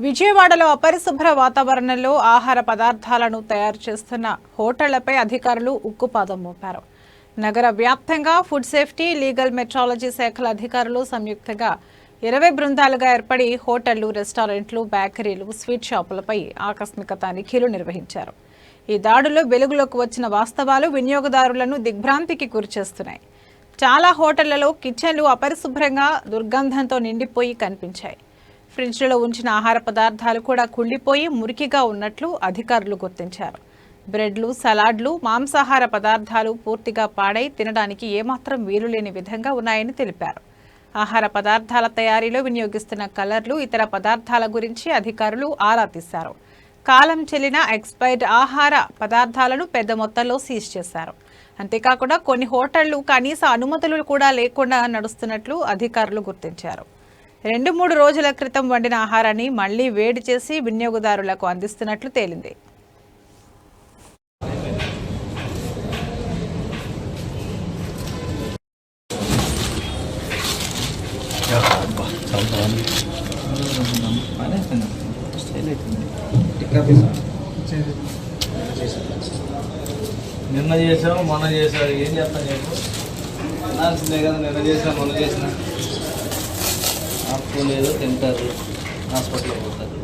విజయవాడలో అపరిశుభ్ర వాతావరణంలో ఆహార పదార్థాలను తయారు చేస్తున్న హోటళ్ళపై అధికారులు ఉక్కుపాదం మోపారు. నగర వ్యాప్తంగా ఫుడ్ సేఫ్టీ లీగల్ మెట్రాలజీ శాఖల అధికారులు సంయుక్తంగా ఇరవై బృందాలుగా ఏర్పడి హోటళ్ళు రెస్టారెంట్లు బేకరీలు స్వీట్ షాపులపై ఆకస్మిక తనిఖీలు నిర్వహించారు. ఈ దాడులు వెలుగులోకి వచ్చిన వాస్తవాలు వినియోగదారులను దిగ్భ్రాంతికి గురిచేస్తున్నాయి. చాలా హోటళ్ళలో కిచెన్లు అపరిశుభ్రంగా దుర్గంధంతో నిండిపోయి కనిపించాయి. ఫ్రిడ్జ్లో ఉంచిన ఆహార పదార్థాలు కూడా కుళ్ళిపోయి మురికిగా ఉన్నట్లు అధికారులు గుర్తించారు. బ్రెడ్లు సలాడ్లు మాంసాహార పదార్థాలు పూర్తిగా పాడై తినడానికి ఏమాత్రం వీలు లేని విధంగా ఉన్నాయని తెలిపారు. ఆహార పదార్థాల తయారీలో వినియోగిస్తున్న కలర్లు ఇతర పదార్థాల గురించి అధికారులు ఆరా తీశారు. కాలం చెల్లిన ఎక్స్పైర్డ్ ఆహార పదార్థాలను పెద్ద మొత్తంలో సీజ్ చేశారు. అంతేకాకుండా కొన్ని హోటళ్ళు కనీస అనుమతులు కూడా లేకుండా నడుస్తున్నట్లు అధికారులు గుర్తించారు. రెండు మూడు రోజుల క్రితం వండిన ఆహారాన్ని మళ్ళీ వేడి చేసి వినియోగదారులకు అందిస్తున్నట్లు తేలింది. నిన్న చేసాము మొన్న చేసావు ఏం చేస్తాను చెప్పు? అనాల్సిందే కదా నిన్న చేసాం మొన్న చేసినా. ఆపుకోలేదు తింటారు హాస్పిటల్కి పోతారు.